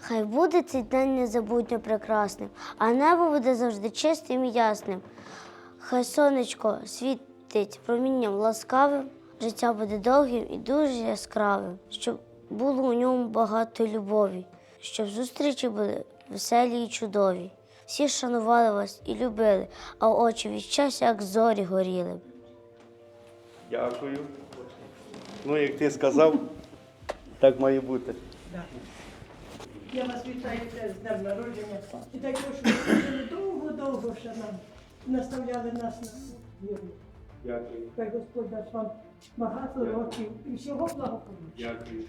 Хай буде цей день незабутньо прекрасним, а небо буде завжди чистим і ясним. Хай сонечко світить промінням ласкавим, життя буде довгим і дуже яскравим, щоб було у ньому багато любові, щоб зустрічі були веселі і чудові. Всі шанували вас і любили, а очі від щастя, як зорі горіли. Дякую. Ну, як ти сказав, так має бути. Я вас вітаю з днем народження. І також ви служили довго-довго ще нам наставляли нас на віру. Дякую. Хай Господь дасть вам багато років і всього благополуччя. Дякую.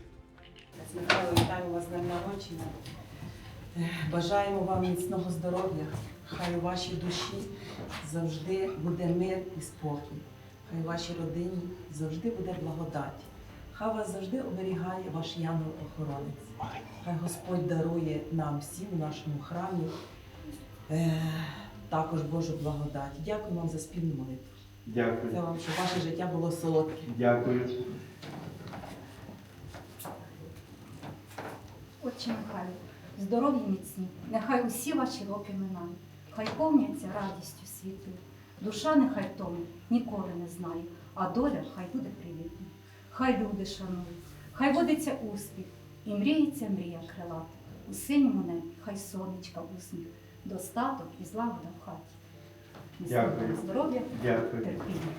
Михайло, вітаємо вас з днем народження. Бажаємо вам міцного здоров'я. Хай у вашій душі завжди буде мир і спокій. Хай у вашій родині завжди буде благодать. Хай вас завжди оберігає ваш янгол-охоронець. Хай Господь дарує нам всім у нашому храмі е, також Божу благодать. Дякую вам за спільну молитву. Дякую. вам, щоб ваше життя було солодке. Дякую. Отче Михайло, здоров'я міцні, нехай усі ваші роки минають, хай повняться радістю світи. Душа нехай тому ніколи не знає, а доля хай буде привітна. Хай люди шанують, хай водиться успіх, і мріється мрія крилата. У синьому небі хай сонечка усміх, достаток і злагода в хаті. Дякую. здоров'я, терпіння.